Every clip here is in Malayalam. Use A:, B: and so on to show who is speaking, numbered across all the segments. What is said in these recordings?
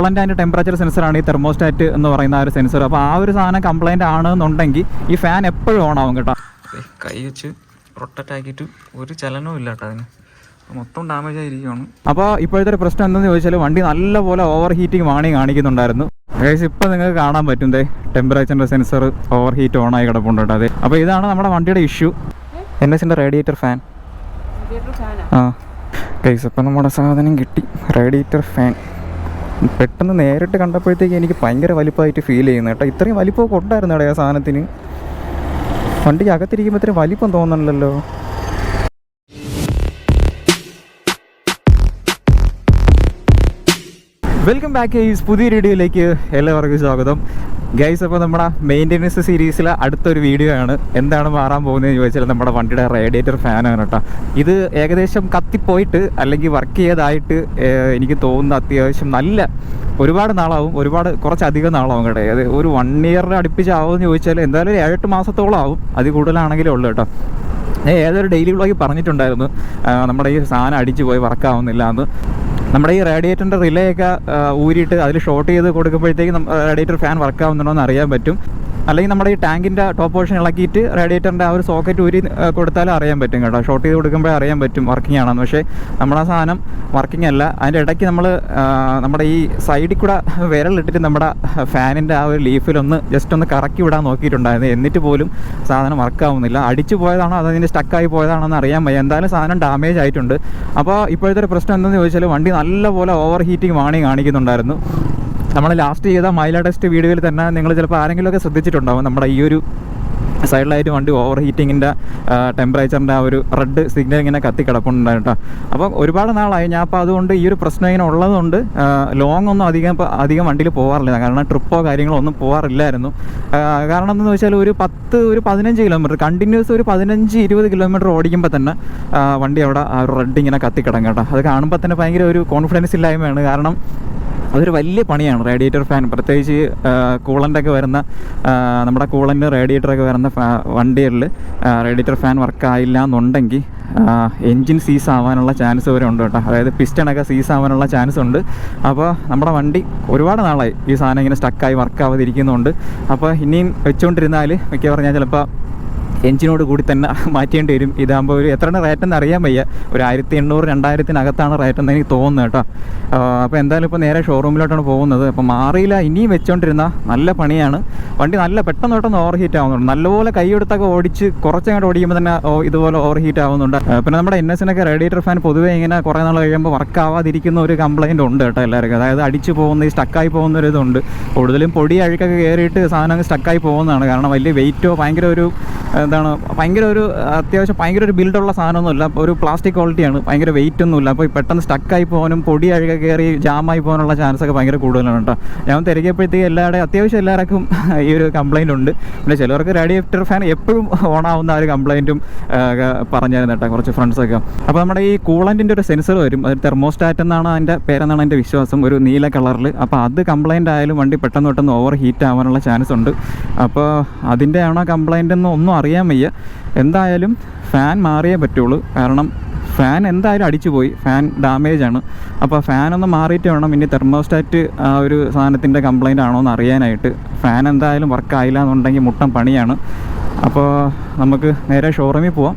A: കൂളന്റ് ആൻഡ് ടെമ്പറേച്ചർ സെൻസറാണ് ഈ തെർമോസ്റ്റാറ്റ് എന്ന് പറയുന്ന ആ ഒരു സെൻസർ അപ്പോൾ ആ ഒരു സാധനം കംപ്ലൈന്റ് ആണെന്നുണ്ടെങ്കിൽ ഈ ഫാൻ എപ്പോഴും ഓൺ ആവും കേട്ടോ.
B: കൈ വെച്ച് റൊട്ടറ്റ് ആക്കിയിട്ട് ഒരു ചലനവും ഇല്ല കേട്ടോ അതിന്. മൊത്തം ഡാമേജ് ആയിരിക്കുകയാണ്
A: അപ്പോൾ ഇപ്പോഴത്തെ ഒരു പ്രശ്നം എന്തെന്ന് ചോദിച്ചാൽ വണ്ടി നല്ലപോലെ ഓവർ ഹീറ്റിംഗ് വാണി കാണിക്കുന്നുണ്ടായിരുന്നു. ഏകദേശം ഇപ്പോൾ നിങ്ങൾക്ക് കാണാൻ പറ്റും ദേ ടെമ്പറേച്ചറിന്റെ സെൻസർ ഓവർ ഹീറ്റ് ഓൺ ആയി കിടപ്പുണ്ട് കേട്ടോ. അതെ അപ്പോൾ ഇതാണ് നമ്മുടെ വണ്ടിയുടെ ഇഷ്യൂ എൻ എസിന്റെ റേഡിയേറ്റർ ഫാൻ ആ? ഗൈസ് അപ്പോൾ നമ്മുടെ സാധനം കിട്ടി. റേഡിയേറ്റർ ഫാൻ പെട്ടെന്ന് നേരിട്ട് കണ്ടപ്പോഴത്തേക്ക് എനിക്ക് ഭയങ്കര വലിപ്പമായിട്ട് ഫീൽ ചെയ്യുന്നു കേട്ടോ. ഇത്രയും വലിപ്പമൊക്കെ ഉണ്ടായിരുന്നു കേട്ടോ ആ സാധനത്തിന്. വണ്ടിക്ക് അകത്തിരിക്കുമ്പോൾ ഇത്രയും വലിപ്പം തോന്നണല്ലോ വെൽക്കം ബാക്ക് ഈ പുതിയ വീഡിയോയിലേക്ക് എല്ലാവർക്കും സ്വാഗതം. ഗൈസ് അപ്പോൾ നമ്മുടെ മെയിന്റെനൻസ് സീരീസിലെ അടുത്തൊരു വീഡിയോ ആണ് എന്താണ് മാറാൻ പോകുന്നതെന്ന് ചോദിച്ചാൽ നമ്മുടെ വണ്ടിയുടെ റേഡിയേറ്റർ ഫാനാണ് കേട്ടോ. ഇത് ഏകദേശം കത്തിപ്പോയിട്ട് അല്ലെങ്കിൽ വർക്ക് ചെയ്തതായിട്ട് എനിക്ക് തോന്നുന്ന അത്യാവശ്യം നല്ല ഒരുപാട് നാളാവും. ഒരുപാട് കുറച്ചധികം നാളാവും കേട്ടോ. അത് ഒരു വൺ ഇയറിന് അടുപ്പിച്ചാവുമെന്ന് ചോദിച്ചാൽ എന്തായാലും ഒരു ഏഴെട്ട് മാസത്തോളം ആവും അതിൽ കൂടുതലാണെങ്കിലേ ഉള്ളൂ കേട്ടോ. ഏതൊരു ഡെയിലി വ്ളോഗിൽ പറഞ്ഞിട്ടുണ്ടായിരുന്നു. നമ്മുടെ ഈ സാധനം അടിച്ചു പോയി വർക്കാവുന്നില്ല എന്ന്. നമ്മുടെ ഈ റേഡിയേറ്ററിന്റെ റിലേ ഒക്കെ ഊരിയിട്ട് അതിൽ ഷോർട്ട് ചെയ്ത് കൊടുക്കുമ്പോഴത്തേക്ക് റേഡിയേറ്റർ ഫാൻ വർക്ക് ആവുന്നുണ്ടോ എന്ന് അറിയാൻ പറ്റും. അല്ലെങ്കിൽ നമ്മുടെ ഈ ടാങ്കിന്റെ ടോപ്പ് പോർഷൻ ഇളക്കിയിട്ട് റേഡിയേറ്ററിന്റെ ആ ഒരു സോക്കറ്റ് ഊരി കൊടുത്താലും അറിയാൻ പറ്റും കേട്ടോ. ഷോർട്ട് ചെയ്ത് കൊടുക്കുമ്പോഴേ അറിയാൻ പറ്റും വർക്കിംഗ് ആണെന്ന്. പക്ഷേ നമ്മുടെ ആ സാധനം വർക്കിംഗ് അല്ല. അതിന്റെ ഇടയ്ക്ക് നമ്മൾ നമ്മുടെ ഈ സൈഡിൽ കൂടെ വിരലിട്ടിട്ട് നമ്മുടെ ഫാനിന്റെ ആ ഒരു ലീഫിലൊന്ന് ജസ്റ്റ് ഒന്ന് കറക്കി വിടാൻ നോക്കിയിട്ടുണ്ടായിരുന്നു. എന്നിട്ട് പോലും സാധനം വർക്കാവുന്നില്ല അടിച്ചു പോയതാണോ അത് സ്റ്റക്കായി പോയതാണോ എന്ന് അറിയാൻ വയ്യ. എന്തായാലും സാധനം ഡാമേജ് ആയിട്ടുണ്ട്. അപ്പോൾ ഇപ്പോഴത്തെ ഒരു പ്രശ്നം എന്തെന്ന് ചോദിച്ചാൽ വണ്ടി നല്ലപോലെ ഓവർ ഹീറ്റിംഗ് വാണി കാണിക്കുന്നുണ്ടായിരുന്നു. നമ്മൾ ലാസ്റ്റ് ചെയ്ത മൈല ടെസ്റ്റ് വീഡിയോയിൽ തന്നെ നിങ്ങൾ ചിലപ്പോൾ ആരെങ്കിലുമൊക്കെ ശ്രദ്ധിച്ചിട്ടുണ്ടാവും. നമ്മുടെ ഈ ഒരു സൈഡിലായിട്ട് വണ്ടി ഓവർ ഹീറ്റിങ്ങിന്റെ ടെമ്പറേച്ചറിന്റെ ആ ഒരു റെഡ് സിഗ്നൽ ഇങ്ങനെ കത്തി കിടപ്പുണ്ടായിട്ടോ അപ്പോൾ ഒരുപാട് നാളായി. ഞാൻ അപ്പോൾ അതുകൊണ്ട് ഈ ഒരു പ്രശ്നം ഇങ്ങനെ ഉള്ളതുകൊണ്ട് ലോങ് ഒന്നും അധികം അധികം വണ്ടിയിൽ പോകാറില്ല കാരണം ട്രിപ്പോ കാര്യങ്ങളോ ഒന്നും പോകാറില്ലായിരുന്നു കാരണം എന്താണെന്ന് വെച്ചാൽ ഒരു പത്ത് ഒരു പതിനഞ്ച് കിലോമീറ്റർ കണ്ടിന്യൂസ് ഒരു പതിനഞ്ച് ഇരുപത് കിലോമീറ്റർ ഓടിക്കുമ്പോൾ തന്നെ വണ്ടി അവിടെ ആ ഒരു റെഡ് ഇങ്ങനെ കത്തി കിടങ്ങട്ടോ അത് കാണുമ്പോൾ തന്നെ ഭയങ്കര ഒരു കോൺഫിഡൻസ് ഇല്ലായ്മയാണ്. കാരണം അതൊരു വലിയ പണിയാണ്. Radiator fan. പ്രത്യേകിച്ച് കൂളന്റൊക്കെ വരുന്ന നമ്മുടെ കൂളന്റ് റേഡിയേറ്ററൊക്കെ വരുന്ന വണ്ടികളിൽ റേഡിയേറ്റർ ഫാൻ വർക്ക് ആയില്ല എന്നുണ്ടെങ്കിൽ എൻജിൻ സീസ് ആവാനുള്ള ചാൻസ് വരെ ഉണ്ട് കേട്ടോ. അതായത് പിസ്റ്റണൊക്കെ സീസ് ആവാനുള്ള ചാൻസ് ഉണ്ട്. അപ്പോൾ നമ്മുടെ വണ്ടി ഒരുപാട് നാളായി ഈ സാധനം ഇങ്ങനെ സ്റ്റക്കായി വർക്കാവാതിരിക്കുന്നുണ്ട് അപ്പോൾ ഇനിയും വെച്ചുകൊണ്ടിരുന്നാൽ മിക്കവാറും ഞാൻ ചിലപ്പോൾ എഞ്ചിനോട് കൂടി തന്നെ മാറ്റേണ്ടി വരും. ഇതാകുമ്പോൾ ഒരു എത്രയാണ് റേറ്റ് എന്ന് അറിയാൻ വയ്യ. ഒരു ആയിരത്തി എണ്ണൂറ് രണ്ടായിരത്തിനകത്താണ് റേറ്റ് എന്ന് എനിക്ക് തോന്നുന്നത് കേട്ടോ. അപ്പോൾ എന്തായാലും ഇപ്പോൾ നേരെ ഷോറൂമിലോട്ടാണ് പോകുന്നത്. അപ്പോൾ മാറിയില്ല ഇനിയും വെച്ചുകൊണ്ടിരുന്ന നല്ല പണിയാണ്. വണ്ടി നല്ല പെട്ടെന്ന് പെട്ടെന്ന് ഓവർ ഹീറ്റ് ആവുന്നുണ്ട്. നല്ലപോലെ കൈയെടുത്തൊക്കെ ഓടിച്ച് കുറച്ചങ്ങോട്ട് ഓടിക്കുമ്പോൾ തന്നെ ഇതുപോലെ ഓവർ ഹീറ്റ് ആവുന്നുണ്ട് പിന്നെ നമ്മുടെ എൻ എസിനൊക്കെ റേഡിയേറ്റർ ഫാൻ പൊതുവേ ഇങ്ങനെ കുറേ നാൾ കഴിയുമ്പോൾ വർക്ക് ആവാതിരിക്കുന്ന ഒരു കംപ്ലയിന്റ് ഉണ്ട് കേട്ടോ എല്ലാവർക്കും. അതായത് അടിച്ച് പോകുന്ന ഈ സ്റ്റക്കായി പോകുന്ന ഒരു ഇതുണ്ട്. കൂടുതലും പൊടി അഴുക്കൊക്കെ കയറിയിട്ട് സാധനം സ്റ്റക്കായി പോകുന്നതാണ്. കാരണം വലിയ വെയിറ്റോ ഭയങ്കര ഒരു എന്താണ് ഭയങ്കര ഒരു അത്യാവശ്യം ഭയങ്കര ഒരു ബിൽഡുള്ള സാധനമൊന്നുമില്ല. ഒരു പ്ലാസ്റ്റിക് ക്വാളിറ്റിയാണ് ഭയങ്കര വെയിറ്റ് ഒന്നുമില്ല. അപ്പോൾ പെട്ടെന്ന് സ്റ്റക്കായി പോകാനും പൊടി അഴുക കയറി ജാമായി പോകാനുള്ള ചാൻസ് ഒക്കെ ഭയങ്കര കൂടുതലാണ് കേട്ടോ. ഞാൻ തിരക്കിയപ്പോഴത്തേക്ക് എല്ലാവരുടെയും അത്യാവശ്യം എല്ലാവർക്കും ഈ ഒരു കംപ്ലൈന്റ് ഉണ്ട്. പിന്നെ ചിലവർക്ക് റേഡിയേറ്റർ ഫാൻ എപ്പോഴും ഓണാവുന്ന ആ ഒരു കംപ്ലൈന്റും പറഞ്ഞായിരുന്നു കേട്ടോ കുറച്ച് ഫ്രണ്ട്സൊക്കെ അപ്പോൾ നമ്മുടെ ഈ കൂളന്റിന്റെ ഒരു സെൻസർ വരും. അത് തെർമോസ്റ്റാറ്റ് എന്നാണ് അതിന്റെ പേരെന്നാണ് എന്റെ വിശ്വാസം. ഒരു നീല കളറിൽ അപ്പോൾ അത് കംപ്ലൈന്റ് ആയാലും വണ്ടി പെട്ടെന്ന് പെട്ടെന്ന് ഓവർ ഹീറ്റ് ആവാനുള്ള ചാൻസ് ഉണ്ട്. അപ്പോൾ അതിന്റെ ആണോ കംപ്ലൈന്റ് എന്ന് ഒന്നും അറിയാൻ വയ്യ. എന്തായാലും ഫാൻ മാറിയേ പറ്റുള്ളൂ. കാരണം ഫാൻ എന്തായാലും അടിച്ചു പോയി ഫാൻ ഡാമേജ് ആണ് അപ്പോൾ ഫാൻ ഒന്ന് മാറിയിട്ട് വേണം ഇനി തെർമോസ്റ്റാറ്റ് ആ ഒരു സാധനത്തിന്റെ കംപ്ലൈന്റ് ആണോ എന്ന് അറിയാനായിട്ട്. ഫാൻ എന്തായാലും വർക്ക് ആയില്ല എന്നുണ്ടെങ്കിൽ മുട്ടം പണിയാണ്. അപ്പോൾ നമുക്ക് നേരെ ഷോറൂമിൽ പോവാം.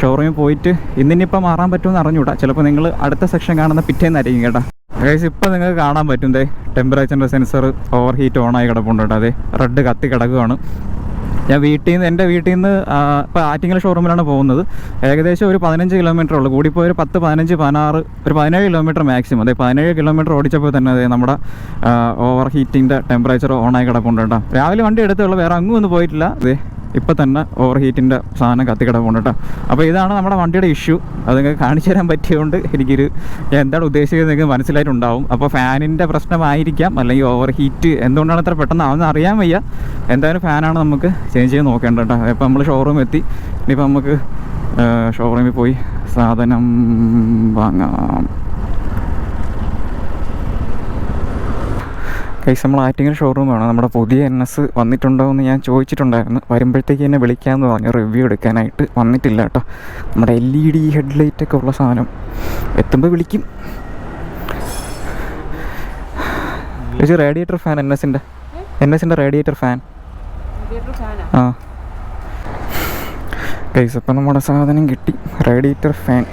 A: ഷോറൂമിൽ പോയിട്ട് ഇന്നിനിപ്പോൾ മാറാൻ പറ്റുമെന്ന് അറിഞ്ഞൂടാ ചിലപ്പോൾ നിങ്ങൾ അടുത്ത സെക്ഷൻ കാണുന്ന പിറ്റേന്നായിരിക്കും കേട്ടോ. ഗൈസ് ഇപ്പോൾ നിങ്ങൾക്ക് കാണാൻ പറ്റും ദേ. ടെമ്പറേച്ചറിന്റെ സെൻസർ ഓവർ ഹീറ്റ് ഓൺ ആയി കിടപ്പുണ്ട് കേട്ടോ. അതെ റെഡ് കത്തി കിടക്കുകയാണ് ഞാൻ വീട്ടിൽ നിന്ന് എന്റെ വീട്ടിൽ നിന്ന് ഇപ്പോൾ ആറ്റിങ്ങൽ ഷോറൂമിലാണ് പോകുന്നത്. ഏകദേശം ഒരു പതിനഞ്ച് കിലോമീറ്റർ ഉള്ളൂ. കൂടിപ്പോയി ഒരു പത്ത് പതിനഞ്ച് പതിനാറ് ഒരു പതിനേഴ് കിലോമീറ്റർ മാക്സിമം. അതെ പതിനേഴ് കിലോമീറ്റർ ഓടിച്ചപ്പോൾ തന്നെ അതെ നമ്മുടെ ഓവർ ഹീറ്റിന്റെ ടെമ്പറേച്ചർ ഓണായി കിടപ്പുണ്ട് കേട്ടോ. രാവിലെ വണ്ടി എടുത്തുള്ളൂ വേറെ അങ്ങും ഒന്നും പോയിട്ടില്ല. അതെ ഇപ്പം തന്നെ ഓവർ ഹീറ്റിന്റെ സാധനം കത്തിക്കിടപ്പുണ്ട് കേട്ടോ അപ്പോൾ ഇതാണ് നമ്മുടെ വണ്ടിയുടെ ഇഷ്യൂ അത് കാണിച്ചു തരാൻ പറ്റിയതുകൊണ്ട് എനിക്കൊരു എന്താണ് ഉദ്ദേശിക്കുന്നത് നിങ്ങൾക്ക് മനസ്സിലായിട്ടുണ്ടാവും. അപ്പോൾ ഫാനിന്റെ പ്രശ്നമായിരിക്കാം അല്ലെങ്കിൽ ഓവർ ഹീറ്റ് എന്തുകൊണ്ടാണ് അത്ര പെട്ടെന്ന് ആവുന്ന അറിയാൻ വയ്യ. എന്തായാലും ഫാനാണ് നമുക്ക് ചേഞ്ച് ചെയ്ത് നോക്കേണ്ടത് കേട്ടോ ഇപ്പം നമ്മൾ ഷോറൂം എത്തി. ഇനിയിപ്പോൾ നമുക്ക് ഷോറൂമിൽ പോയി സാധനം വാങ്ങാം. കൈസ് നമ്മൾ ആറ്റിങ്ങൽ ഷോറൂമാണ് നമ്മുടെ പുതിയ എൻ എസ് വന്നിട്ടുണ്ടോ എന്ന് ഞാൻ ചോദിച്ചിട്ടുണ്ടായിരുന്നു. വരുമ്പോഴത്തേക്ക് എന്നെ വിളിക്കാമെന്ന് പറഞ്ഞു. റിവ്യൂ എടുക്കാനായിട്ട് വന്നിട്ടില്ല കേട്ടോ. നമ്മുടെ എൽ ഇ ഡി ഹെഡ്ലൈറ്റ് ഒക്കെ ഉള്ള സാധനം. എത്തുമ്പോൾ വിളിക്കും. ചേച്ചി റേഡിയേറ്റർ ഫാൻ എൻ എസിന്റെ എൻ എസിന്റെ റേഡിയേറ്റർ ഫാൻ ആ? ഗൈസ് അപ്പം നമ്മുടെ സാധനം കിട്ടി. റേഡിയേറ്റർ ഫാൻ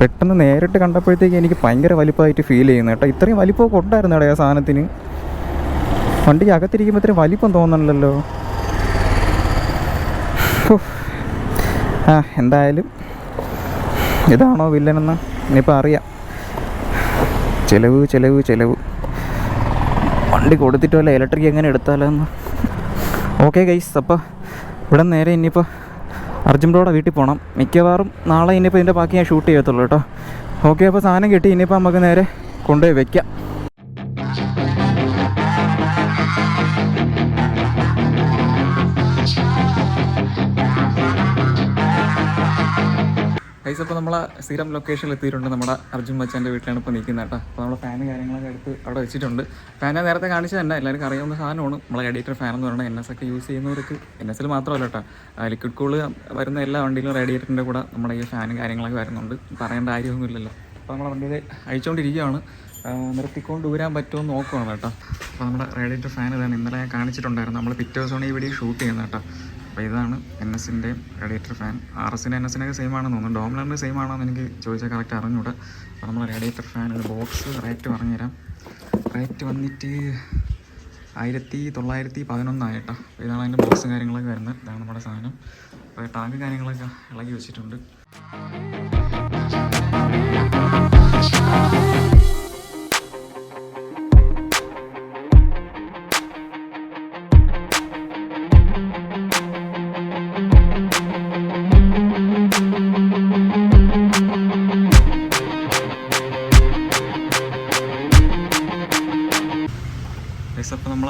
A: പെട്ടെന്ന് നേരിട്ട് കണ്ടപ്പോഴത്തേക്ക് എനിക്ക് ഭയങ്കര വലിപ്പമായിട്ട് ഫീൽ ചെയ്യുന്നു കേട്ടോ. ഇത്രയും വലിപ്പമൊക്കെ ഉണ്ടായിരുന്നു ആ സാധനത്തിന്. വണ്ടിക്ക് അകത്തിരിക്കുമ്പോൾ ഇത്രയും വലിപ്പം തോന്നണല്ലോ. ആ എന്തായാലും ഇതാണോ വില്ലനെന്ന് ഇനിയിപ്പോൾ അറിയാം. ചിലവ് ചിലവ് ചിലവ്. വണ്ടി കൊടുത്തിട്ട് വല്ല ഇലക്ട്രിക് എങ്ങനെ എടുത്താലോ എന്ന് ഓക്കെ ഗൈസ് അപ്പോൾ ഇവിടെ നേരെ ഇനിയിപ്പോൾ അർജുനോടെ വീട്ടിൽ പോകണം മിക്കവാറും നാളെ ഇനിയിപ്പോൾ ഇതിന്റെ ബാക്കി ഞാൻ ഷൂട്ട് ചെയ്യത്തുള്ളൂ കേട്ടോ. ഓക്കെ അപ്പോൾ സാധനം കിട്ടി. ഇനിയിപ്പോൾ നമുക്ക് നേരെ കൊണ്ടുപോയി വെക്കാം. ഗൈസ് അപ്പോൾ നമ്മളെ സ്ഥിരം ലൊക്കേഷനിൽ എത്തിയിട്ടുണ്ട് നമ്മുടെ അർജുൻ മച്ചാന്റെ വീട്ടിലാണ് ഇപ്പോൾ നിൽക്കുന്നത് കേട്ടോ. അപ്പോൾ നമ്മൾ ഫാൻ കാര്യങ്ങളൊക്കെ എടുത്ത് അവിടെ വെച്ചിട്ടുണ്ട്. ഫാൻ നേരത്തെ കാണിച്ചത് തന്നെ എല്ലാവർക്കും അറിയാവുന്ന സാധനമാണ്. നമ്മളെ റേഡിയേറ്റർ ഫാൻ എന്ന് പറയുന്നത് എൻ എസ് ഒക്കെ യൂസ് ചെയ്യുന്നവർക്ക് എൻ എസിൽ മാത്രമല്ല കേട്ടോ. ലിക്വിഡ് കൂൾ വരുന്ന എല്ലാ വണ്ടിയിലും റേഡിയേറ്ററിന്റെ കൂടെ നമ്മുടെ ഈ ഫാനും കാര്യങ്ങളൊക്കെ വരുന്നുണ്ട്. പറയേണ്ട കാര്യമൊന്നുമില്ലല്ലോ. അപ്പോൾ നമ്മളെ വണ്ടിയിൽ അഴിച്ചുകൊണ്ടിരിക്കുകയാണ് ആ, നിർത്തിക്കൊണ്ട് ഊരാൻ പറ്റുമോ നോക്കുകയാണ് കേട്ടോ. അപ്പോൾ നമ്മുടെ റേഡിയേറ്റർ ഫാൻ ഇതാണ് ഇന്നലെ ഞാൻ കാണിച്ചിട്ടുണ്ടായിരുന്നു. നമ്മൾ പിറ്റേ ദിവസമാണ് ഈ വീഡിയോ ഷൂട്ട് ചെയ്യുന്നത് കേട്ടോ. അപ്പോൾ ഇതാണ് എൻ എസിന്റെയും റേഡിയേറ്റർ ഫാൻ ആർ എസിന്റെ എൻ എസിനൊക്കെ സെയിം ആണെന്ന് തോന്നുന്നു. ഡോമിനറിന്റെ സെയിം ആണെന്ന് എനിക്ക് ചോദിച്ചാൽ കറക്റ്റ് അറിഞ്ഞൂടെ. അപ്പോൾ നമ്മൾ റേഡിയേറ്റർ ഫാനിന്റെ ബോക്സ് റേറ്റ് പറഞ്ഞുതരാം. റേറ്റ് വന്നിട്ട് ആയിരത്തി തൊള്ളായിരത്തി പതിനൊന്നായിട്ടോ അപ്പോൾ ഇതാണ് അതിന്റെ ബോക്സും കാര്യങ്ങളൊക്കെ വരുന്നത്. ഇതാണ് നമ്മുടെ സാധനം. അപ്പോൾ ടാങ്ക് കാര്യങ്ങളൊക്കെ ഇളകി വെച്ചിട്ടുണ്ട്.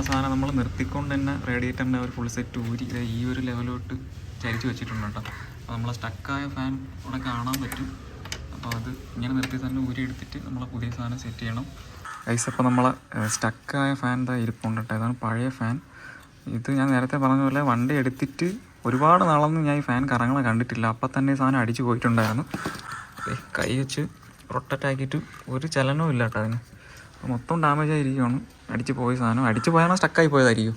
A: സാധനം നമ്മൾ നിർത്തിക്കൊണ്ട് തന്നെ റേഡിയേറ്ററിന്റെ ഒരു ഫുൾ സെറ്റ് ഊരി ഈ ഒരു ലെവലോട്ട് ചരിച്ച് വെച്ചിട്ടുണ്ട് കേട്ടോ. അപ്പോൾ നമ്മളെ സ്റ്റക്കായ ഫാൻ ഇവിടെ കാണാൻ പറ്റും. അപ്പോൾ അത് ഇങ്ങനെ നിർത്തി തന്നെ ഊരി എടുത്തിട്ട് നമ്മൾ പുതിയ സാധനം സെറ്റ് ചെയ്യണം. ഐസ് അപ്പോൾ നമ്മൾ സ്റ്റക്കായ ഫാൻ എന്താ ഇരിപ്പുണ്ട് കേട്ടോ. ഇതാണ് പഴയ ഫാൻ ഇത് ഞാൻ നേരത്തെ പറഞ്ഞ പോലെ വണ്ടി എടുത്തിട്ട് ഒരുപാട് നാളൊന്നും ഞാൻ ഈ ഫാൻ കറങ്ങളെ കണ്ടിട്ടില്ല. അപ്പം തന്നെ ഈ സാധനം അടിച്ചു പോയിട്ടുണ്ടായിരുന്നു. കൈ വെച്ച് റൊട്ടറ്റാക്കിയിട്ട് ഒരു ചലനവും ഇല്ല കേട്ടോ അതിന്. മൊത്തം ഡാമേജ് ആയിരിക്കുവാണ്. അടിച്ച് പോയ സാധനം. അടിച്ച് പോയാണോ സ്റ്റക്കായി പോയതായിരിക്കും?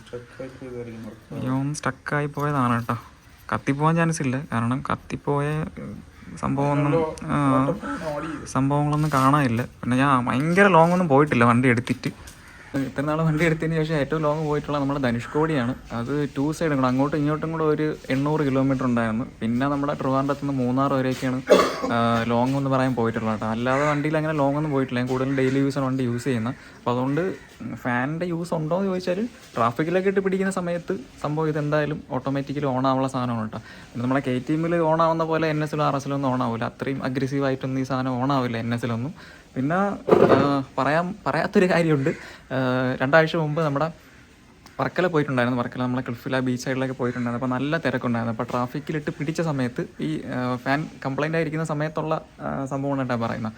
A: അയ്യോ സ്റ്റക്കായി പോയതാണ് കേട്ടോ. കത്തിപ്പോവാൻ ചാൻസ് ഇല്ല. കാരണം കത്തിപ്പോയ സംഭവമൊന്നും സംഭവങ്ങളൊന്നും കാണാനില്ല. പിന്നെ ഞാൻ ഭയങ്കര ലോങ് ഒന്നും പോയിട്ടില്ല വണ്ടി എടുത്തിട്ട്. ഇത്ര നാൾ വണ്ടി എടുത്തതിന് ശേഷം ഏറ്റവും ലോങ് പോയിട്ടുള്ള നമ്മുടെ ധനുഷ്കോടിയാണ് അത് ടു സൈഡും കൂടെ അങ്ങോട്ടും ഇങ്ങോട്ടും കൂടെ ഒരു എണ്ണൂറ് കിലോമീറ്റർ ഉണ്ടായിരുന്നു. പിന്നെ നമ്മുടെ ട്രിവാൻഡ്രത്ത് നിന്ന് മൂന്നാർ വരെയൊക്കെയാണ് ലോങ് എന്ന് പറയാൻ പോയിട്ടുള്ളത് കേട്ടോ. അല്ലാതെ വണ്ടിയിൽ അങ്ങനെ ലോങ് ഒന്നും പോയിട്ടില്ല. ഞാൻ കൂടുതലും ഡെയിലി യൂസാണ് വണ്ടി യൂസ് ചെയ്യുന്നത്. അപ്പോൾ അതുകൊണ്ട് ഫാനിന്റെ യൂസ് ഉണ്ടോ എന്ന് ചോദിച്ചാൽ ട്രാഫിക്കിലൊക്കെ ഇട്ട് പിടിക്കുന്ന സമയത്ത് സംഭവം ഇത് എന്തായാലും ഓട്ടോമാറ്റിക്കലി ഓൺ ആവുള്ള സാധനമാണ് കേട്ടോ. പിന്നെ നമ്മുടെ കെ ടി എമ്മിൽ ഓൺ ആവുന്ന പോലെ എൻ എസിലും ആർ എസിലൊന്നും ഓൺ ആവില്ല അത്രയും അഗ്രസീവായിട്ടൊന്നും ഈ സാധനം ഓൺ ആവില്ല എൻ എസിലൊന്നും പിന്നെ പറയാൻ പറയാത്തൊരു കാര്യമുണ്ട്. രണ്ടാഴ്ച മുമ്പ് നമ്മുടെ വർക്കല പോയിട്ടുണ്ടായിരുന്നു. വർക്കല നമ്മളെ ക്ലിഫില ബീച്ച് സൈഡിലൊക്കെ പോയിട്ടുണ്ടായിരുന്നു. അപ്പോൾ നല്ല തിരക്കുണ്ടായിരുന്നു. അപ്പോൾ ട്രാഫിക്കിലിട്ട് പിടിച്ച സമയത്ത് ഈ ഫാൻ കംപ്ലൈന്റ് ആയിരിക്കുന്ന സമയത്തുള്ള സംഭവമാണ് കേട്ടോ പറയുന്നത്.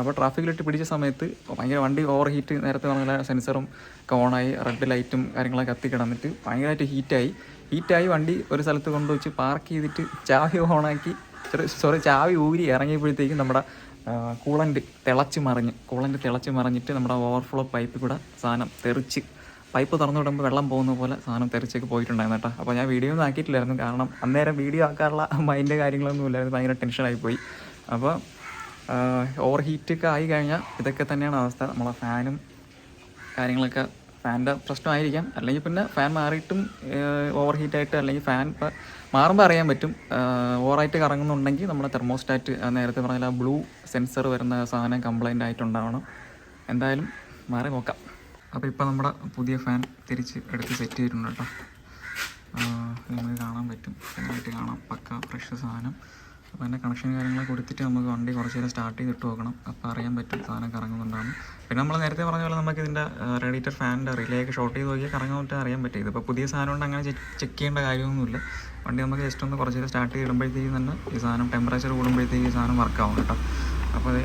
A: അപ്പോൾ ട്രാഫിക്കിലിട്ട് പിടിച്ച സമയത്ത് ഭയങ്കര വണ്ടി ഓവർ ഹീറ്റ് നേരത്തെ പറഞ്ഞ സെൻസറും ഒക്കെ ഓണായി റെഡ് ലൈറ്റും കാര്യങ്ങളൊക്കെ കത്തി കിടന്നിട്ട് ഭയങ്കരമായിട്ട് ഹീറ്റായി ഹീറ്റായി വണ്ടി ഒരു സ്ഥലത്ത് കൊണ്ടുവച്ച് പാർക്ക് ചെയ്തിട്ട് ചാവി ഓണാക്കി സോറി ചാവി ഊരി ഇറങ്ങിയപ്പോഴത്തേക്കും നമ്മുടെ കൂളന്റ് തിളച്ച് മറിഞ്ഞ് കൂളന്റ് തിളച്ച് മറിഞ്ഞിട്ട് നമ്മുടെ ഓവർഫ്ലോ പൈപ്പിൽ കൂടെ സാധനം തെറിച്ച് പൈപ്പ് തുറന്നു വിടുമ്പോൾ വെള്ളം പോകുന്ന പോലെ സാധനം തെറിച്ചൊക്കെ പോയിട്ടുണ്ടായിരുന്നു അപ്പോൾ ഞാൻ വീഡിയോ ഒന്നും ആക്കിയിട്ടില്ലായിരുന്നു. കാരണം അന്നേരം വീഡിയോ ആക്കാനുള്ള മൈൻഡ് കാര്യങ്ങളൊന്നും ഇല്ലായിരുന്നു. ഭയങ്കര ടെൻഷനായി പോയി. അപ്പോൾ ഓവർ ഹീറ്റൊക്കെ ആയി കഴിഞ്ഞാൽ ഇതൊക്കെ തന്നെയാണ് അവസ്ഥ. നമ്മളെ ഫാനും കാര്യങ്ങളൊക്കെ ഫാനിന്റെ പ്രശ്നമായിരിക്കാം. അല്ലെങ്കിൽ പിന്നെ ഫാൻ മാറിയിട്ടും ഓവർ ഹീറ്റായിട്ട് അല്ലെങ്കിൽ ഫാൻ ഇപ്പോൾ മാറുമ്പോൾ അറിയാൻ പറ്റും. ഓവറായിട്ട് കറങ്ങുന്നുണ്ടെങ്കിൽ നമ്മുടെ തെർമോസ്റ്റാറ്റ് നേരത്തെ പറഞ്ഞാൽ ബ്ലൂ സെൻസർ വരുന്ന സാധനം കംപ്ലൈന്റ് ആയിട്ടുണ്ടാവണം. എന്തായാലും മാറി നോക്കാം. അപ്പോൾ ഇപ്പോൾ നമ്മുടെ പുതിയ ഫാൻ തിരിച്ച് എടുത്ത് സെറ്റ് ചെയ്തിട്ടുണ്ട് കേട്ടോ. നിങ്ങൾക്ക് കാണാൻ പറ്റും. ഫാനായിട്ട് കാണാം. പക്ക ഫ്രഷ് സാധനം. അപ്പോൾ അതിന്റെ കണക്ഷൻ കാര്യങ്ങളൊക്കെ കൊടുത്തിട്ട് നമുക്ക് വണ്ടി കുറച്ച് നേരം സ്റ്റാർട്ട് ചെയ്തിട്ട് നോക്കണം. അപ്പോൾ അറിയാൻ പറ്റും സാധനം കറങ്ങുന്നുണ്ടാകും പിന്നെ നമ്മൾ നേരത്തെ പറഞ്ഞ പോലെ നമുക്ക് ഇതിന്റെ റേഡിയേറ്റർ ഫാനിന്റെ റിലേ ഒക്കെ ഷോർട്ട് ചെയ്ത് നോക്കിയാൽ കറങ്ങാൻ അറിയാൻ പറ്റും. ഇതിപ്പോൾ പുതിയ സാധനം കൊണ്ട് അങ്ങനെ ചെക്ക് ചെയ്യേണ്ട കാര്യമൊന്നുമില്ല. വണ്ടി നമുക്ക് ജസ്റ്റ് ഒന്ന് കുറച്ച് നേരം സ്റ്റാർട്ട് ചെയ്തിടുമ്പോഴത്തേക്കും തന്നെ ഈ സാധനം ടെമ്പറേച്ചർ കൂടുമ്പോഴത്തേക്ക് ഈ സാധനം വർക്കാവും കേട്ടോ. അപ്പോൾ അത്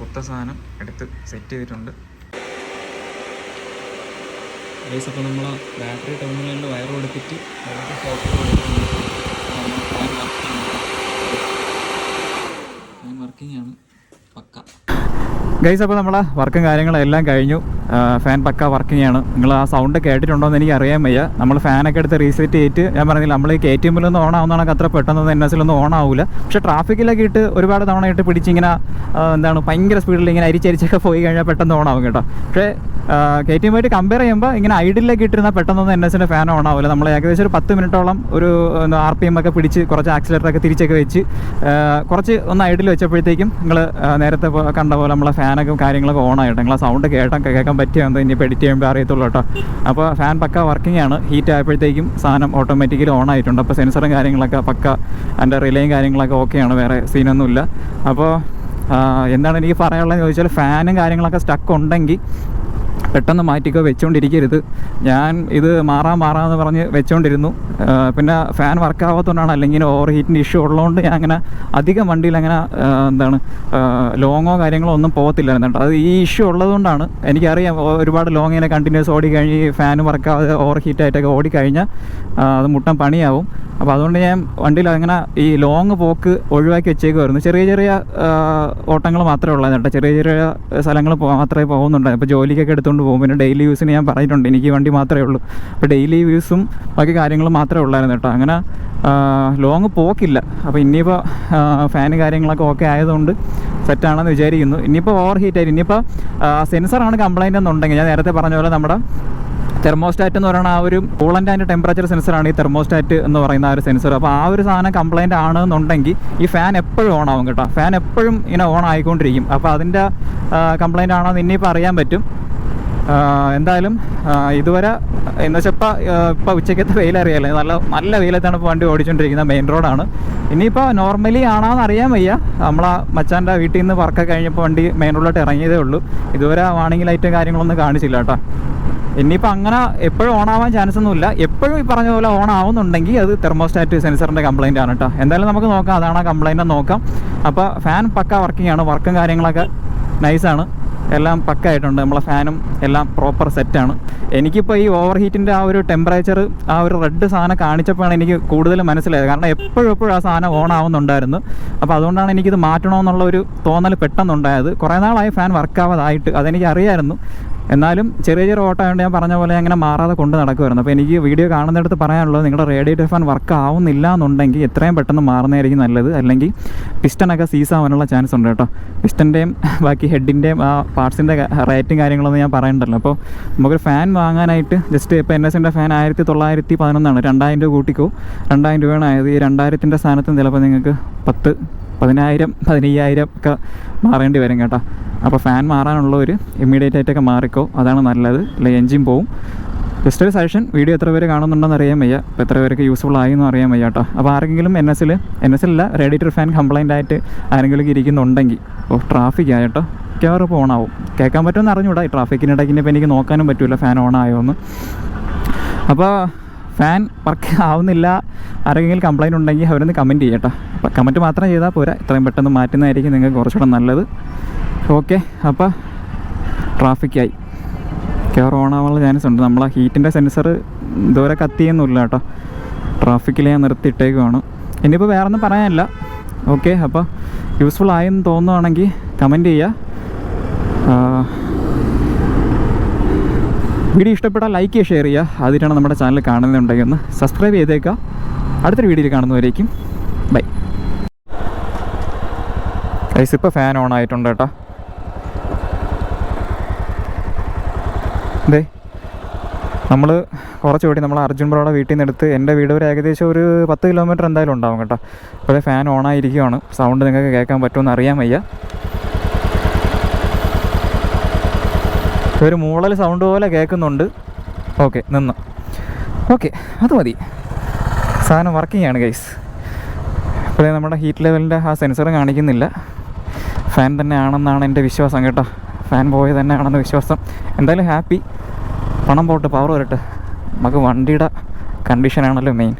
A: കുത്ത സാധനം എടുത്ത് സെറ്റ് ചെയ്തിട്ടുണ്ട്. ഗൈസ് അപ്പോൾ നമ്മൾ ബാറ്ററി ടെർമിനലിന്റെ വയർ കൊടുത്തിട്ട് വർക്കിംഗ് ആണ്. പക്ക. ഗൈസ് അപ്പോൾ നമ്മളെ വർക്കും കാര്യങ്ങളെല്ലാം കഴിഞ്ഞു. ഫാൻ പക്ക വർക്കിംഗ് ആണ്. നിങ്ങൾ ആ സൗണ്ട് കേട്ടിട്ടുണ്ടോ എന്ന് എനിക്ക് അറിയാൻ വയ്യ. നമ്മൾ ഫാനൊക്കെ എടുത്ത് റീസെറ്റ് ചെയ്തിട്ട് ഞാൻ പറഞ്ഞില്ല നമ്മൾ കെ ടി എമ്മിലൊന്നും ഓൺ ആവുന്നതാണെങ്കിൽ അത്ര പെട്ടെന്ന് എൻ എസ് ഒന്നും ഓൺ ആവില്ല പക്ഷേ ട്രാഫിക്കിലൊക്കെ ഇട്ട് ഒരുപാട് തവണ ഇട്ട് പിടിച്ചിങ്ങനെ ആ, എന്താണ് ഭയങ്കര സ്പീഡിൽ ഇങ്ങനെ അരിച്ചരിച്ചൊക്കെ പോയി കഴിഞ്ഞാൽ പെട്ടെന്ന് ഓൺ ആവും കേട്ടോ. പക്ഷേ കെ ടി എമ്മായിട്ട് കമ്പയർ ചെയ്യുമ്പോൾ ഇങ്ങനെ ഐഡിലൊക്കെ ഇട്ടിരുന്നാൽ പെട്ടെന്നൊന്നും എൻ എസിന്റെ ഫാൻ ഓൺ ആവില്ല നമ്മൾ ഏകദേശം ഒരു പത്ത് മിനിറ്റോളം ഒരു ആർ പി എം ഒക്കെ പിടിച്ച് കുറച്ച് ആക്സിലേറ്ററൊക്കെ തിരിച്ചൊക്കെ വെച്ച് ആ, കുറച്ച് ഒന്ന് ഐഡിൽ വെച്ചപ്പോഴത്തേക്കും നിങ്ങൾ നേരത്തെ കണ്ട പോലെ നമ്മളെ ഫാനൊക്കെ കാര്യങ്ങളൊക്കെ ഓൺ ആയിട്ട്. നിങ്ങളെ സൗണ്ട് കേട്ടൊക്കെ കേൾക്കാൻ പറ്റിയാൽ ഇനി എഡിറ്റ് ചെയ്യുമ്പോൾ അറിയത്തുള്ളൂ കേട്ടോ അപ്പോൾ ഫാൻ പക്ക വർക്കിംഗ് ആണ്. ഹീറ്റ് ആയപ്പോഴത്തേക്കും സാധനം ഓട്ടോമാറ്റിക്കലി ഓൺ ആയിട്ടുണ്ട്. അപ്പോൾ സെൻസറും കാര്യങ്ങളൊക്കെ പക്ക. അതിന്റെ റിലേയും കാര്യങ്ങളൊക്കെ ഓക്കെയാണ് വേറെ സീനൊന്നുമില്ല അപ്പോൾ എന്താണ് എനിക്ക് പറയാനുള്ളതെന്ന് ചോദിച്ചാൽ ഫാനും കാര്യങ്ങളൊക്കെ സ്റ്റക്ക് ഉണ്ടെങ്കിൽ പെട്ടെന്ന് മാറ്റിക്കോ വെച്ചുകൊണ്ടിരിക്കരുത് ഞാൻ ഇത് മാറാൻ മാറാമെന്ന് പറഞ്ഞ് വെച്ചുകൊണ്ടിരുന്നു പിന്നെ ഫാൻ വർക്കാവാത്തതുകൊണ്ടാണ് അല്ലെങ്കിൽ ഓവർ ഹീറ്റിന്റെ ഇഷ്യൂ ഉള്ളതുകൊണ്ട് ഞാൻ അങ്ങനെ അധികം വണ്ടിയിൽ അങ്ങനെ എന്താണ് ലോങ്ങോ കാര്യങ്ങളോ ഒന്നും പോകത്തില്ലായിരുന്നു കേട്ടോ. അത് ഈ ഇഷ്യൂ ഉള്ളതുകൊണ്ടാണ് എനിക്കറിയാം ഒരുപാട് ലോങ് ഇങ്ങനെ കണ്ടിന്യൂസ് ഓടി കഴിഞ്ഞ് ഫാൻ വർക്കാവാതെ ഓവർ ഹീറ്റായിട്ടൊക്കെ ഓടിക്കഴിഞ്ഞാൽ അത് മുട്ടൻ പണിയാവും. അപ്പോൾ അതുകൊണ്ട് ഞാൻ വണ്ടിയിൽ അങ്ങനെ ഈ ലോങ് പോക്ക് ഒഴിവാക്കി വെച്ചേക്കുമായിരുന്നു ചെറിയ ചെറിയ ഓട്ടങ്ങൾ മാത്രമേ ഉള്ളായിരുന്നു കേട്ടോ. ചെറിയ ചെറിയ സ്ഥലങ്ങൾ മാത്രമേ പോകുന്നുണ്ടായിരുന്നു. അപ്പോൾ ജോലിക്കൊക്കെ എടുത്തുകൊണ്ട് പോകും. പിന്നെ ഡെയിലി യൂസിന് ഞാൻ പറഞ്ഞിട്ടുണ്ട് എനിക്ക് വണ്ടി മാത്രമേ ഉള്ളൂ. അപ്പോൾ ഡെയിലി യൂസും ബാക്കി കാര്യങ്ങളും മാത്രമേ ഉള്ളായിരുന്നു കേട്ടോ. അങ്ങനെ ലോങ് പോക്കില്ല. അപ്പോൾ ഇനിയിപ്പോൾ ഫാന് കാര്യങ്ങളൊക്കെ ഓക്കെ ആയതുകൊണ്ട് സെറ്റാണെന്ന് വിചാരിക്കുന്നു. ഇനിയിപ്പോൾ ഓവർ ഹീറ്റ് ആയിരുന്നു ഇനിയിപ്പോൾ സെൻസറാണ് കംപ്ലൈന്റ് എന്നുണ്ടെങ്കിൽ ഞാൻ നേരത്തെ പറഞ്ഞ പോലെ നമ്മുടെ തെർമോസ്റ്റാറ്റ് എന്ന് പറയുന്ന ആ ഒരു കൂളന്റ് ആൻഡ് ടെമ്പറേച്ചർ സെൻസറാണ് ഈ തെർമോസ്റ്റാറ്റ് എന്ന് പറയുന്ന ആ ഒരു സെൻസർ അപ്പോൾ ആ ഒരു സാധനം കംപ്ലൈന്റ് ആണെന്നുണ്ടെങ്കിൽ ഈ ഫാൻ എപ്പോഴും ഓൺ ആവും കേട്ടോ. ഫാൻ എപ്പോഴും ഇങ്ങനെ ഓൺ ആയിക്കൊണ്ടിരിക്കും. അപ്പോൾ അതിന്റെ കംപ്ലൈന്റ് ആണോ എന്ന് ഇനിയിപ്പോൾ അറിയാൻ പറ്റും. എന്തായാലും ഇതുവരെ എന്ന് വെച്ചാൽ ഇപ്പോൾ ഇപ്പോൾ ഉച്ചയ്ക്കത്തെ വെയിലറിയാലോ നല്ല നല്ല വെയിലത്താണ് ഇപ്പോൾ വണ്ടി ഓടിച്ചുകൊണ്ടിരിക്കുന്നത് മെയിൻ റോഡാണ് ഇനിയിപ്പോൾ നോർമലി ആണോന്ന് അറിയാൻ വയ്യ. നമ്മളെ മച്ചാന്റെ വീട്ടിൽ നിന്ന് വർക്കൊക്കെ കഴിഞ്ഞപ്പോൾ വണ്ടി മെയിൻ റോഡിലോട്ട് ഇറങ്ങിയതേ ഉള്ളൂ. ഇതുവരെ വാണിംഗ് ലൈറ്റും കാര്യങ്ങളൊന്നും കാണിച്ചില്ല കേട്ടോ. ഇനിയിപ്പോൾ അങ്ങനെ എപ്പോഴും ഓൺ ആവാൻ ചാൻസ് ഒന്നുമില്ല എപ്പോഴും ഈ പറഞ്ഞ പോലെ ഓൺ ആവുന്നുണ്ടെങ്കിൽ അത് തെർമോസ്റ്റാറ്റ് സെൻസറിന്റെ കംപ്ലൈന്റ് ആണ് കേട്ടോ എന്തായാലും നമുക്ക് നോക്കാം. അതാണ് ആ കംപ്ലൈന്റ് നോക്കാം. അപ്പോൾ ഫാൻ പക്ക വർക്കിംഗ് ആണ്. വർക്കും കാര്യങ്ങളൊക്കെ നൈസാണ് എല്ലാം പക്ക ആയിട്ടുണ്ട്. നമ്മളെ ഫാനും എല്ലാം പ്രോപ്പർ സെറ്റാണ് എനിക്കിപ്പോൾ ഈ ഓവർ ഹീറ്റിന്റെ ആ ഒരു ടെമ്പറേച്ചർ ആ ഒരു റെഡ് സാധനം കാണിച്ചപ്പോഴാണ് എനിക്ക് കൂടുതൽ മനസ്സിലായത്. കാരണം എപ്പോഴും എപ്പോഴും ആ സാധനം ഓൺ ആവുന്നുണ്ടായിരുന്നു. അപ്പോൾ അതുകൊണ്ടാണ് എനിക്കിത് മാറ്റണമെന്നുള്ള ഒരു തോന്നൽ പെട്ടെന്നുണ്ടായത്. കുറേ നാളായി ഫാൻ വർക്കാവാതായിട്ട് അതെനിക്ക് അറിയായിരുന്നു. എന്നാലും ചെറിയ ചെറിയ ഓട്ടമായതുകൊണ്ട് ഞാൻ പറഞ്ഞ പോലെ അങ്ങനെ മാറാതെ കൊണ്ട് നടക്കുമായിരുന്നു അപ്പോൾ എനിക്ക് വീഡിയോ കാണുന്നിടത്ത് പറയാനുള്ളത് നിങ്ങളുടെ റേഡിയേറ്റർ ഫാൻ വർക്ക് ആവുന്നില്ല എന്നുണ്ടെങ്കിൽ എത്രയും പെട്ടെന്ന് മാറുന്നതായിരിക്കും നല്ലത്. അല്ലെങ്കിൽ പിസ്റ്റനൊക്കെ സീസ് ആവാനുള്ള ചാൻസ് ഉണ്ട് കേട്ടോ. പിസ്റ്റന്റെയും ബാക്കി ഹെഡിന്റെയും ആ പാർട്സിന്റെ റേറ്റും കാര്യങ്ങളൊന്നും ഞാൻ പറയണ്ടല്ലോ. അപ്പോൾ നമുക്കൊരു ഫാൻ വാങ്ങാനായിട്ട് ജസ്റ്റ് ഇപ്പോൾ എൻ എസിന്റെ ഫാൻ ആയിരത്തി തൊള്ളായിരത്തി പതിനൊന്നാണ് രണ്ടായിരം രൂപ കൂട്ടിക്കോ. രണ്ടായിരം രൂപയാണ് ആയത്. ഈ രണ്ടായിരത്തിന്റെ സ്ഥാനത്തും ചിലപ്പോൾ നിങ്ങൾക്ക് പത്ത് പതിനായിരം പതിനയ്യായിരം ഒക്കെ മാറേണ്ടി വരും കേട്ടോ. അപ്പോൾ ഫാൻ മാറാനുള്ളവർ ഇമ്മീഡിയറ്റ് ആയിട്ടൊക്കെ മാറിക്കോ. അതാണ് നല്ലത്. അല്ലെങ്കിൽ എൻജിൻ പോവും. ജസ്റ്റ് ഒരു സജഷൻ വീഡിയോ എത്ര പേര് കാണുന്നുണ്ടെന്ന് അറിയാൻ വയ്യ. അപ്പോൾ എത്ര പേർക്ക് യൂസ്ഫുൾ ആയി എന്ന് അറിയാൻ വയ്യ കേട്ടോ. അപ്പോൾ ആരെങ്കിലും എൻ എസിൽ എൻ എസിലല്ല റേഡിയേറ്റർ ഫാൻ കംപ്ലൈന്റ് ആയിട്ട് ആരെങ്കിലും ഇരിക്കുന്നുണ്ടെങ്കിൽ ഓ ട്രാഫിക് ആയിട്ടോ മിക്കവാറും ഇപ്പോൾ ഓണാവും കേൾക്കാൻ പറ്റുമെന്ന് അറിഞ്ഞൂടാ ഈ ട്രാഫിക്കിനിടയ്ക്ക് ഇനിയിപ്പോൾ എനിക്ക് നോക്കാനും പറ്റില്ല ഫാൻ ഓൺ ആയോ എന്ന് അപ്പോൾ ഫാൻ വർക്ക് ആവുന്നില്ല. ആരെങ്കിലും കംപ്ലൈന്റ് ഉണ്ടെങ്കിൽ അവരൊന്ന് കമന്റ് ചെയ്യട്ടോ അപ്പോൾ കമന്റ് മാത്രം ചെയ്താൽ പോരാ. ഇത്രയും പെട്ടെന്ന് മാറ്റുന്നതായിരിക്കും നിങ്ങൾക്ക് കുറച്ചുകൂടെ നല്ലത്. ഓക്കെ അപ്പോൾ ട്രാഫിക്കായി കെയർ ഓൺ ആവാനുള്ള ചാൻസ് ഉണ്ട്. നമ്മൾ ആ ഹീറ്റിന്റെ സെൻസർ ഇതുവരെ കത്തിയൊന്നുമില്ല കേട്ടോ. ട്രാഫിക്കിൽ ഞാൻ നിർത്തിയിട്ടേക്കുവാണ് ഇനിയിപ്പോൾ വേറെ ഒന്നും പറയാനില്ല. ഓക്കെ അപ്പോൾ യൂസ്ഫുൾ ആയെന്ന് തോന്നുവാണെങ്കിൽ കമന്റ് ചെയ്യുക വീഡിയോ ഇഷ്ടപ്പെട്ടാൽ ലൈക്ക് ചെയ്യുക ഷെയർ ചെയ്യുക. അതിനാണ് നമ്മുടെ ചാനൽ കാണുന്നുണ്ടെങ്കിൽ ഒന്ന് സബ്സ്ക്രൈബ് ചെയ്തേക്കുക. അടുത്തൊരു വീഡിയോയിൽ കാണുന്നവരേക്കും ബൈ. ഐസ് ഇപ്പോൾ ഫാൻ ഓൺ ആയിട്ടുണ്ട് കേട്ടോ. ദേ നമ്മൾ കുറച്ച് ഓടി നമ്മൾ അർജുൻ ബ്രോയുടെ വീട്ടിൽ നിന്ന് എടുത്ത് എന്റെ വീട് ഒരു ഏകദേശം ഒരു പത്ത് കിലോമീറ്റർ എന്തായാലും ഉണ്ടാവും കേട്ടോ. അപ്പോൾ ഫാൻ ഓൺ ആയിരിക്കുകയാണ് സൗണ്ട് നിങ്ങൾക്ക് കേൾക്കാൻ പറ്റുമെന്ന് അറിയാൻ വയ്യ. ഒരു മൂളൽ സൗണ്ട് പോലെ കേൾക്കുന്നുണ്ട്. ഓക്കെ നിന്ന്. ഓക്കെ അത് മതി. സാധനം വർക്കിംഗ് ആണ് ഗൈസ് ഇപ്പോഴേ നമ്മുടെ ഹീറ്റ് ലെവലിന്റെ ആ സെൻസർ കാണിക്കുന്നില്ല. ഫാൻ തന്നെ ആണെന്നാണ് എന്റെ വിശ്വാസം കേട്ടോ. ഫാൻ പോയ തന്നെ ആണെന്ന് വിശ്വാസം. എന്തായാലും ഹാപ്പി പണം പോട്ട് പവർ വരട്ടെ. നമുക്ക് വണ്ടിയുടെ കണ്ടീഷനാണല്ലോ മെയിൻ